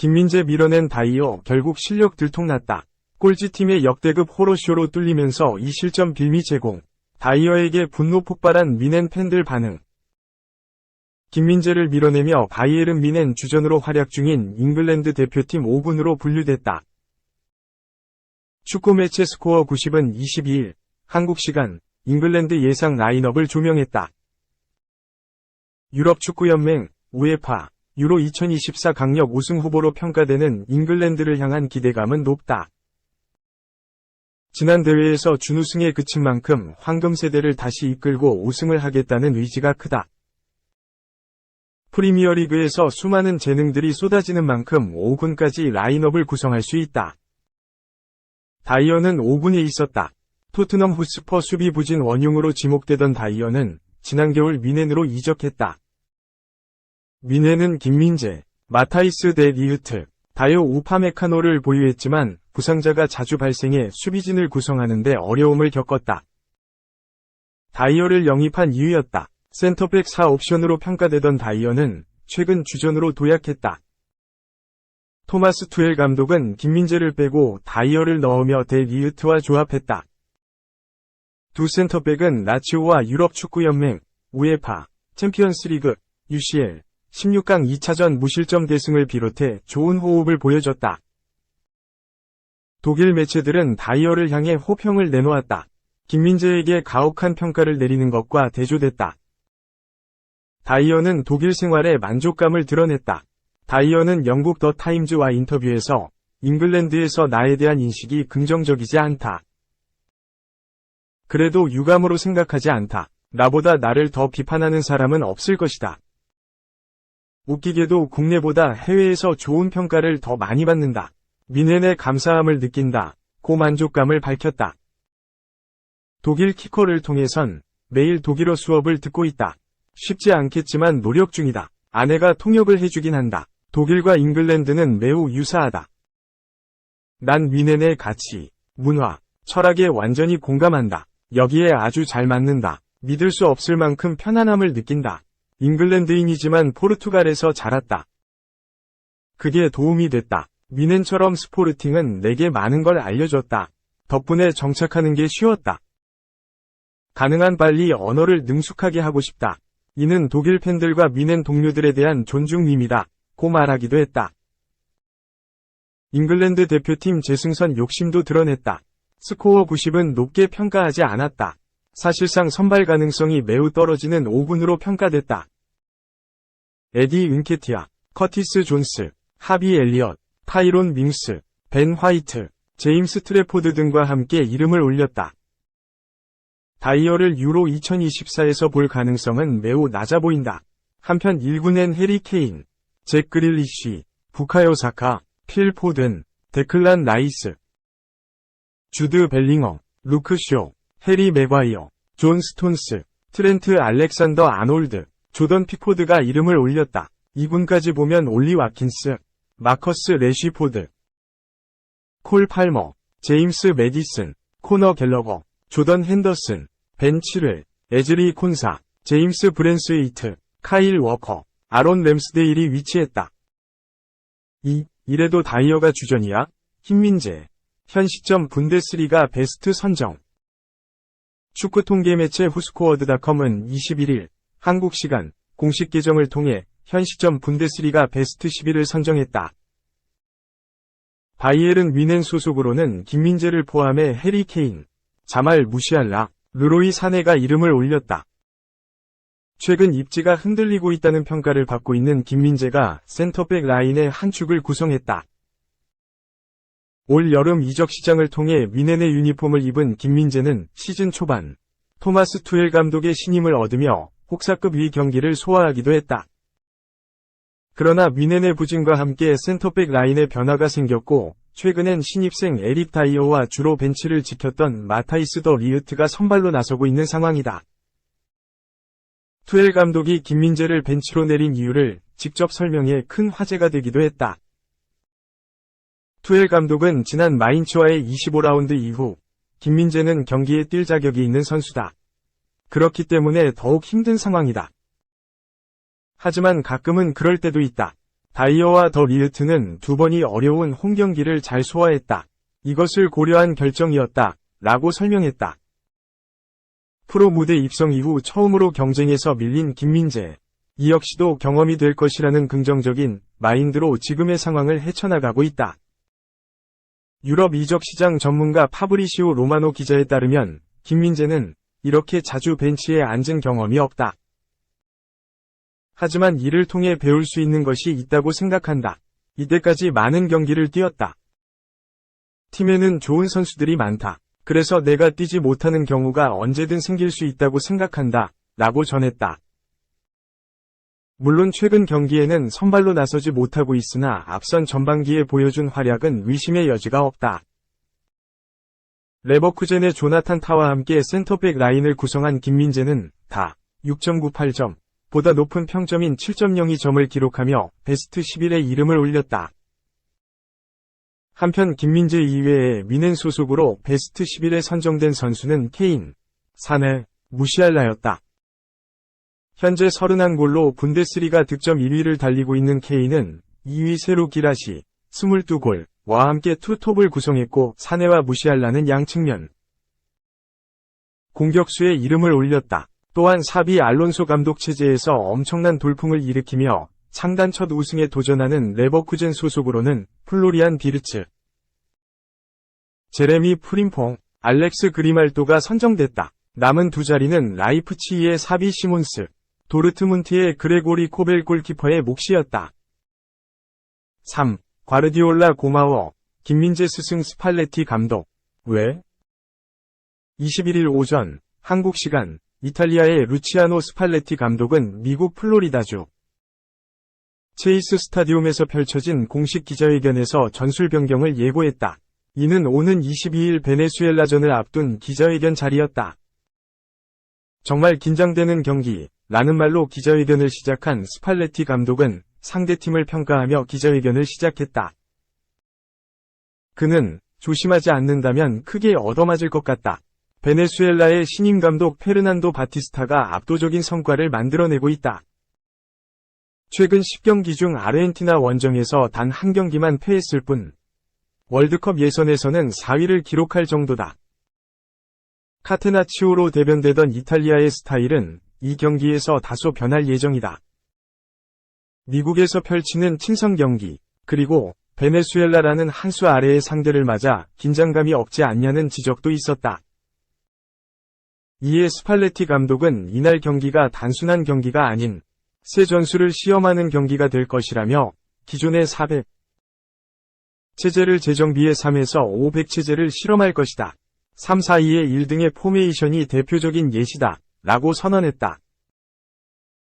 김민재 밀어낸 다이어 결국 실력 들통났다. 꼴찌팀의 역대급 호러쇼로 뚫리면서 이 실점 빌미 제공. 다이어에게 분노 폭발한 미넨 팬들 반응. 김민재를 밀어내며 바이에른 미넨 주전으로 활약 중인 잉글랜드 대표팀 5군으로 분류됐다. 축구 매체 스코어 90은 22일, 한국 시간, 잉글랜드 예상 라인업을 조명했다. 유럽 축구연맹, 우에파, 유로 2024 강력 우승 후보로 평가되는 잉글랜드를 향한 기대감은 높다. 지난 대회에서 준우승에 그친 만큼 황금 세대를 다시 이끌고 우승을 하겠다는 의지가 크다. 프리미어리그에서 수많은 재능들이 쏟아지는 만큼 5군까지 라인업을 구성할 수 있다. 다이어는 5군에 있었다. 토트넘 후스퍼 수비 부진 원흉으로 지목되던 다이어는 지난 겨울 미넨으로 이적했다. 미넨은 김민재, 마타이스 데 리흐트, 다요 우파메카노를 보유했지만 부상자가 자주 발생해 수비진을 구성하는데 어려움을 겪었다. 다이어를 영입한 이유였다. 센터백 4옵션으로 평가되던 다이어는 최근 주전으로 도약했다. 토마스 투엘 감독은 김민재를 빼고 다이어를 넣으며 데 리흐트와 조합했다. 두 센터백은 라치오와 유럽 축구연맹, 우에파, 챔피언스리그, UCL, 16강 2차전 무실점 대승을 비롯해 좋은 호흡을 보여줬다. 독일 매체들은 다이어를 향해 호평을 내놓았다. 김민재에게 가혹한 평가를 내리는 것과 대조됐다. 다이어는 독일 생활에 만족감을 드러냈다. 다이어는 영국 더 타임즈와 인터뷰에서 잉글랜드에서 나에 대한 인식이 긍정적이지 않다. 그래도 유감으로 생각하지 않다. 나보다 나를 더 비판하는 사람은 없을 것이다. 웃기게도 국내보다 해외에서 좋은 평가를 더 많이 받는다. 미넨의 감사함을 느낀다. 고 만족감을 밝혔다. 독일 키커를 통해선 매일 독일어 수업을 듣고 있다. 쉽지 않겠지만 노력 중이다. 아내가 통역을 해주긴 한다. 독일과 잉글랜드는 매우 유사하다. 난 미넨의 가치, 문화, 철학에 완전히 공감한다. 여기에 아주 잘 맞는다. 믿을 수 없을 만큼 편안함을 느낀다. 잉글랜드인이지만 포르투갈에서 자랐다. 그게 도움이 됐다. 미넨처럼 스포르팅은 내게 많은 걸 알려줬다. 덕분에 정착하는 게 쉬웠다. 가능한 빨리 언어를 능숙하게 하고 싶다. 이는 독일 팬들과 미넨 동료들에 대한 존중임이다. 고 말하기도 했다. 잉글랜드 대표팀 재승선 욕심도 드러냈다. 스코어 90은 높게 평가하지 않았다. 사실상 선발 가능성이 매우 떨어지는 5군으로 평가됐다. 에디 은케티아, 커티스 존스, 하비 엘리엇, 타이론 밍스, 벤 화이트, 제임스 트레포드 등과 함께 이름을 올렸다. 다이어를 유로 2024에서 볼 가능성은 매우 낮아 보인다. 한편 1군엔 해리 케인, 잭 그릴리쉬, 부카요 사카, 필 포든, 데클란 라이스, 주드 벨링엄, 루크 쇼, 해리 맥과이어, 존 스톤스, 트렌트 알렉산더 아놀드, 조던 피포드가 이름을 올렸다. 2군까지 보면 올리 와킨스, 마커스 레시포드, 콜 팔머, 제임스 메디슨, 코너 갤러거, 조던 핸더슨, 벤 치르, 에즈리 콘사, 제임스 브랜스웨이트, 카일 워커, 아론 램스데일이 위치했다. 2. 이래도 다이어가 주전이야? 김민재. 현 시점 분데스리가 베스트 선정. 축구 통계 매체 후스코어드닷컴은 21일 한국 시간 공식 계정을 통해 현 시점 분데스리가 베스트 10위를 선정했다. 바이에른 위넨 소속으로는 김민재를 포함해 해리 케인, 자말 무시알라, 르로이 사네가 이름을 올렸다. 최근 입지가 흔들리고 있다는 평가를 받고 있는 김민재가 센터백 라인의 한 축을 구성했다. 올 여름 이적 시장을 통해 위넨의 유니폼을 입은 김민재는 시즌 초반 토마스 투엘 감독의 신임을 얻으며 혹사급 위 경기를 소화하기도 했다. 그러나 위넨의 부진과 함께 센터백 라인의 변화가 생겼고 최근엔 신입생 에릭 다이어와 주로 벤치를 지켰던 마타이스 더 리흐트가 선발로 나서고 있는 상황이다. 투엘 감독이 김민재를 벤치로 내린 이유를 직접 설명해 큰 화제가 되기도 했다. 투엘 감독은 지난 마인츠와의 25라운드 이후 김민재는 경기에 뛸 자격이 있는 선수다. 그렇기 때문에 더욱 힘든 상황이다. 하지만 가끔은 그럴 때도 있다. 다이어와 더 리으트는 두 번이 어려운 홈 경기를 잘 소화했다. 이것을 고려한 결정이었다. 라고 설명했다. 프로 무대 입성 이후 처음으로 경쟁에서 밀린 김민재. 이 역시도 경험이 될 것이라는 긍정적인 마인드로 지금의 상황을 헤쳐나가고 있다. 유럽 이적 시장 전문가 파브리시오 로마노 기자에 따르면 김민재는 이렇게 자주 벤치에 앉은 경험이 없다. 하지만 이를 통해 배울 수 있는 것이 있다고 생각한다. 이때까지 많은 경기를 뛰었다. 팀에는 좋은 선수들이 많다. 그래서 내가 뛰지 못하는 경우가 언제든 생길 수 있다고 생각한다. 라고 전했다. 물론 최근 경기에는 선발로 나서지 못하고 있으나 앞선 전반기에 보여준 활약은 의심의 여지가 없다. 레버쿠젠의 조나탄 타와 함께 센터백 라인을 구성한 김민재는 다 6.98점, 보다 높은 평점인 7.02점을 기록하며 베스트 11에 이름을 올렸다. 한편 김민재 이외에 미넨 소속으로 베스트 11에 선정된 선수는 케인, 사네, 무시알라였다. 현재 31골로 분데스리가 득점 1위를 달리고 있는 케인은 2위 세루 기라시, 22골과 함께 투톱을 구성했고 사네와 무시알라는 양측면 공격수의 이름을 올렸다. 또한 사비 알론소 감독 체제에서 엄청난 돌풍을 일으키며 창단 첫 우승에 도전하는 레버쿠젠 소속으로는 플로리안 비르츠, 제레미 프림퐁, 알렉스 그리말도가 선정됐다. 남은 두 자리는 라이프치히의 사비 시몬스, 도르트문트의 그레고리 코벨 골키퍼의 몫이었다. 3. 과르디올라 고마워. 김민재 스승 스팔레티 감독. 왜? 21일 오전, 한국 시간, 이탈리아의 루치아노 스팔레티 감독은 미국 플로리다주 체이스 스타디움에서 펼쳐진 공식 기자회견에서 전술 변경을 예고했다. 이는 오는 22일 베네수엘라전을 앞둔 기자회견 자리였다. 정말 긴장되는 경기, 라는 말로 기자회견을 시작한 스팔레티 감독은 상대팀을 평가하며 기자회견을 시작했다. 그는 조심하지 않는다면 크게 얻어맞을 것 같다. 베네수엘라의 신임 감독 페르난도 바티스타가 압도적인 성과를 만들어내고 있다. 최근 10경기 중 아르헨티나 원정에서 단 한 경기만 패했을 뿐 월드컵 예선에서는 4위를 기록할 정도다. 카테나치오로 대변되던 이탈리아의 스타일은 이 경기에서 다소 변할 예정이다. 미국에서 펼치는 친선 경기, 그리고 베네수엘라라는 한 수 아래의 상대를 맞아 긴장감이 없지 않냐는 지적도 있었다. 이에 스팔레티 감독은 이날 경기가 단순한 경기가 아닌 새 전술을 시험하는 경기가 될 것이라며 기존의 400 체제를 재정비해 3에서 500 체제를 실험할 것이다. 3, 4, 2의 1등의 포메이션이 대표적인 예시다. 라고 선언했다.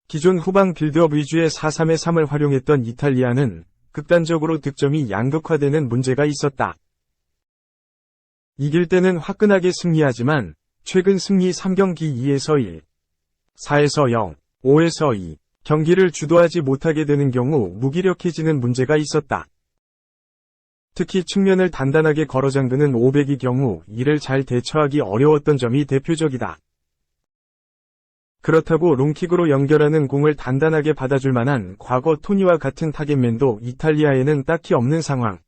기존 후방 빌드업 위주의 4-3-3을 활용했던 이탈리아는 극단적으로 득점이 양극화되는 문제가 있었다. 이길 때는 화끈하게 승리하지만 최근 승리 3경기 2에서 1, 4에서 0, 5에서 2 경기를 주도하지 못하게 되는 경우 무기력해지는 문제가 있었다. 특히 측면을 단단하게 걸어 잠그는 500이 경우 이를 잘 대처하기 어려웠던 점이 대표적이다. 그렇다고 롱킥으로 연결하는 공을 단단하게 받아줄 만한 과거 토니와 같은 타겟맨도 이탈리아에는 딱히 없는 상황.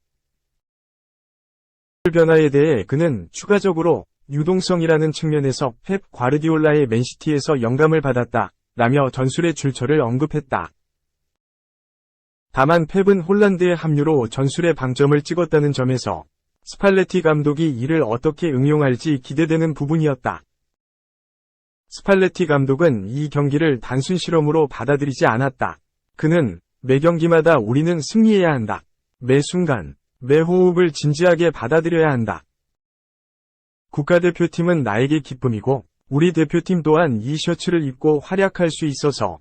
변화에 대해 그는 추가적으로 유동성이라는 측면에서 펩 과르디올라의 맨시티에서 영감을 받았다. 라며 전술의 출처를 언급했다. 다만 펩은 홀란드의 합류로 전술의 방점을 찍었다는 점에서 스팔레티 감독이 이를 어떻게 응용할지 기대되는 부분이었다. 스팔레티 감독은 이 경기를 단순 실험으로 받아들이지 않았다. 그는 매 경기마다 우리는 승리해야 한다. 매 순간, 매 호흡을 진지하게 받아들여야 한다. 국가대표팀은 나에게 기쁨이고, 우리 대표팀 또한 이 셔츠를 입고 활약할 수 있어서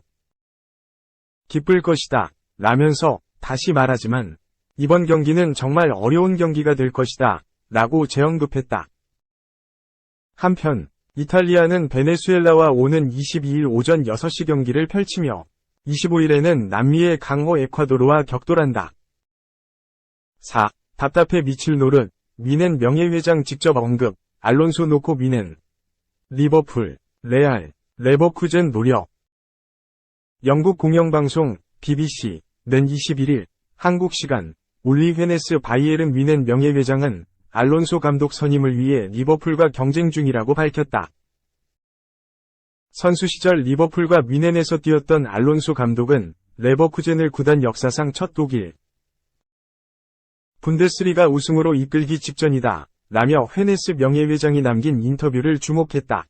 기쁠 것이다. 라면서 다시 말하지만, 이번 경기는 정말 어려운 경기가 될 것이다. 라고 재언급했다. 한편, 이탈리아는 베네수엘라와 오는 22일 오전 6시 경기를 펼치며 25일에는 남미의 강호 에콰도르와 격돌한다. 4. 답답해 미칠 노릇, 미넨 명예회장 직접 언급, 알론소 놓고 미넨. 리버풀, 레알, 레버쿠젠 노력. 영국 공영방송 BBC 는 21일 한국 시간 올리 헤네스 바이에른 위넨 명예회장은 알론소 감독 선임을 위해 리버풀과 경쟁 중이라고 밝혔다. 선수 시절 리버풀과 위넨에서 뛰었던 알론소 감독은 레버쿠젠을 구단 역사상 첫 독일 분데스리가 우승으로 이끌기 직전이다. 라며 헤네스 명예회장이 남긴 인터뷰를 주목했다.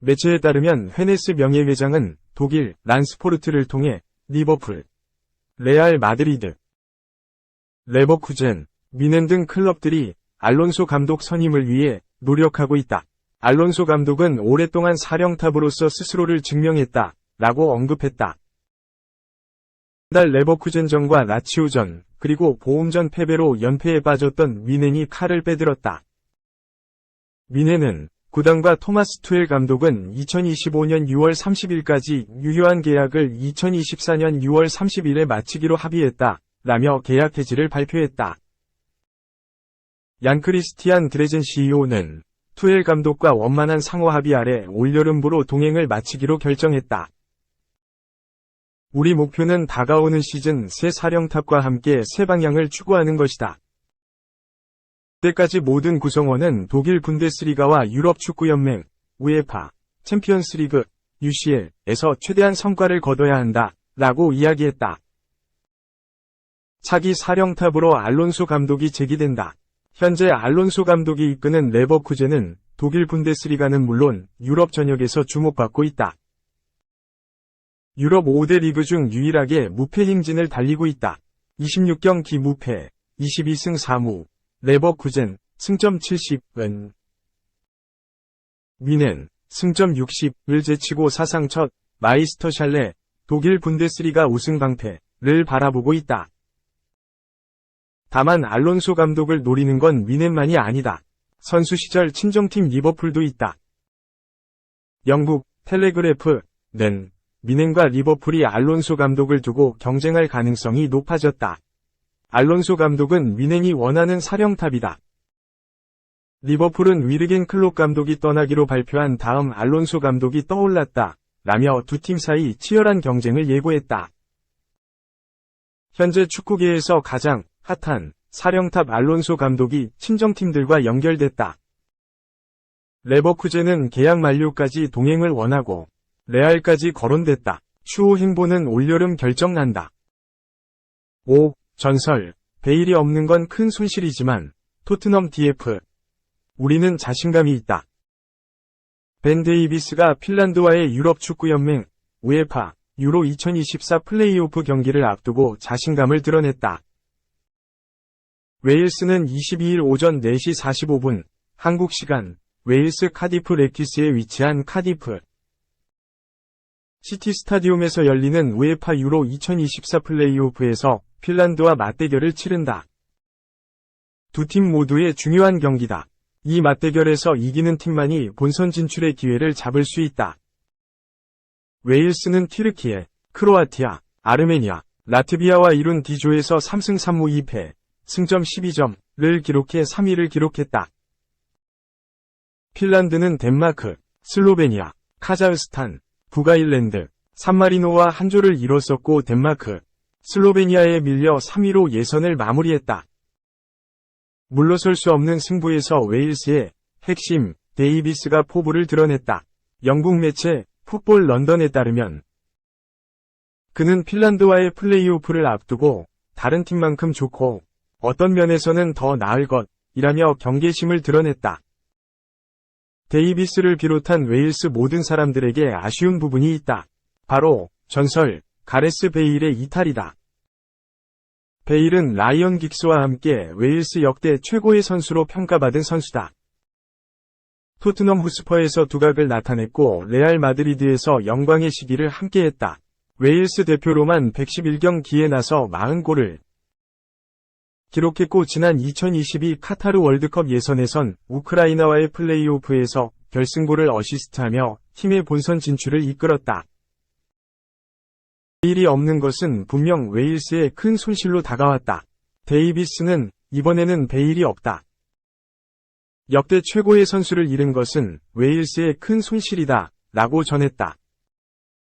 매체에 따르면 헤네스 명예회장은 독일 란스포르트를 통해 리버풀, 레알 마드리드, 레버쿠젠, 미넨 등 클럽들이 알론소 감독 선임을 위해 노력하고 있다. 알론소 감독은 오랫동안 사령탑으로서 스스로를 증명했다. 라고 언급했다. 달 레버쿠젠전과 라치오전, 그리고 보험전 패배로 연패에 빠졌던 미넨이 칼을 빼들었다. 미넨은 구단과 토마스 투엘 감독은 2025년 6월 30일까지 유효한 계약을 2024년 6월 30일에 마치기로 합의했다. 라며 계약 해지를 발표했다. 얀 크리스티안 드레젠 CEO는 투엘 감독과 원만한 상호 합의 아래 올여름부로 동행을 마치기로 결정했다. 우리 목표는 다가오는 시즌 새 사령탑과 함께 새 방향을 추구하는 것이다. 때까지 모든 구성원은 독일 분데스리가와 유럽 축구연맹, 우에파, 챔피언스리그, UCL에서 최대한 성과를 거둬야 한다. 라고 이야기했다. 차기 사령탑으로 알론소 감독이 제기된다. 현재 알론소 감독이 이끄는 레버쿠젠은 독일 분데스리가는 물론 유럽 전역에서 주목받고 있다. 유럽 5대 리그 중 유일하게 무패 행진을 달리고 있다. 26경 기 무패, 22승 4무, 레버쿠젠, 승점 70은 미넨, 승점 60을 제치고 사상 첫 마이스터 샬레, 독일 분데스리가 우승 방패를 바라보고 있다. 다만 알론소 감독을 노리는 건 미넨만이 아니다. 선수 시절 친정팀 리버풀도 있다. 영국 텔레그래프는 미넨과 리버풀이 알론소 감독을 두고 경쟁할 가능성이 높아졌다. 알론소 감독은 미넨이 원하는 사령탑이다. 리버풀은 위르겐 클롭 감독이 떠나기로 발표한 다음 알론소 감독이 떠올랐다. 라며 두 팀 사이 치열한 경쟁을 예고했다. 현재 축구계에서 가장 핫한 사령탑 알론소 감독이 친정팀들과 연결됐다. 레버쿠젠은 계약 만료까지 동행을 원하고 레알까지 거론됐다. 추후 행보는 올여름 결정난다. 5. 전설. 베일이 없는 건 큰 손실이지만 토트넘 DF. 우리는 자신감이 있다. 벤 데이비스가 핀란드와의 유럽 축구연맹 우에파 유로 2024 플레이오프 경기를 앞두고 자신감을 드러냈다. 웨일스는 22일 오전 4시 45분 한국 시간 웨일스 카디프 레키스에 위치한 카디프 시티 스타디움에서 열리는 우에파 유로 2024 플레이오프에서 핀란드와 맞대결을 치른다. 두 팀 모두의 중요한 경기다. 이 맞대결에서 이기는 팀만이 본선 진출의 기회를 잡을 수 있다. 웨일스는 튀르키예, 크로아티아, 아르메니아, 라트비아와 이룬 D조에서 3승 3무 2패, 승점 12점을 기록해 3위를 기록했다. 핀란드는 덴마크, 슬로베니아, 카자흐스탄, 북아일랜드, 산마리노와 한 조를 이뤘었고 덴마크, 슬로베니아에 밀려 3위로 예선을 마무리했다. 물러설 수 없는 승부에서 웨일스의 핵심 데이비스가 포부를 드러냈다. 영국 매체 풋볼 런던에 따르면 그는 핀란드와의 플레이오프를 앞두고 다른 팀만큼 좋고 어떤 면에서는 더 나을 것이라며 경계심을 드러냈다. 데이비스를 비롯한 웨일스 모든 사람들에게 아쉬운 부분이 있다. 바로 전설 가레스 베일의 이탈이다. 베일은 라이언 긱스와 함께 웨일스 역대 최고의 선수로 평가받은 선수다. 토트넘 후스퍼에서 두각을 나타냈고 레알 마드리드에서 영광의 시기를 함께했다. 웨일스 대표로만 111경 기에 나서 40골을 기록했고 지난 2022 카타르 월드컵 예선에선 우크라이나와의 플레이오프에서 결승골을 어시스트하며 팀의 본선 진출을 이끌었다. 일이 없는 것은 분명 웨일스의 큰 손실로 다가왔다. 데이비스는 이번에는 베일이 없다. 역대 최고의 선수를 잃은 것은 웨일스의 큰 손실이다, 라고 전했다.